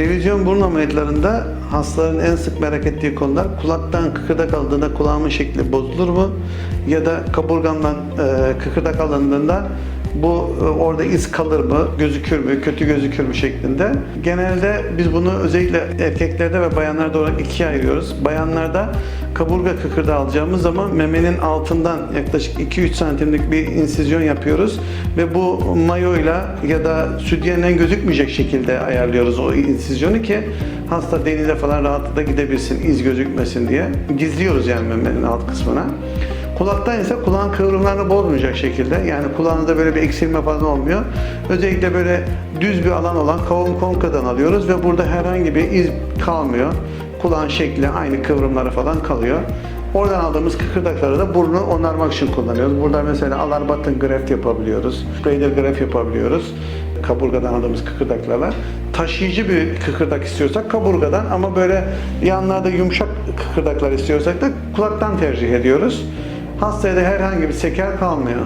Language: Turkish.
Revizyon burun ameliyatlarında hastaların en sık merak ettiği konular kulaktan kıkırdak aldığında kulağımın şekli bozulur mu? Ya da kaburgamdan e, kıkırdak alındığında bu e, orada iz kalır mı, gözükür mü, kötü gözükür mü şeklinde. Genelde biz bunu özellikle erkeklerde ve bayanlarda olarak ikiye ayırıyoruz. Bayanlarda kaburga kıkırdağı alacağımız zaman memenin altından yaklaşık 2-3 santimlik bir insizyon yapıyoruz ve bu mayoyla ya da sütyenle gözükmeyecek şekilde ayarlıyoruz o insizyonu ki hasta denize falan rahatlıkla gidebilsin, iz gözükmesin diye. Gizliyoruz yani memenin alt kısmına. Kulaktan ise kulağın kıvrımlarını bozmayacak şekilde yani kulağınızda böyle bir eksilme falan olmuyor. Özellikle böyle düz bir alan olan kavun konkadan alıyoruz ve burada herhangi bir iz kalmıyor. Kulağın şekli aynı kıvrımları falan kalıyor. Oradan aldığımız kıkırdakları da burnu onarmak için kullanıyoruz. Burada mesela alar button graft yapabiliyoruz. Raider graft yapabiliyoruz. Kaburgadan aldığımız kıkırdaklarla. Taşıyıcı bir kıkırdak istiyorsak kaburgadan ama böyle yanlarda yumuşak kıkırdaklar istiyorsak da kulaktan tercih ediyoruz. Hastaya da herhangi bir seker kalmıyor.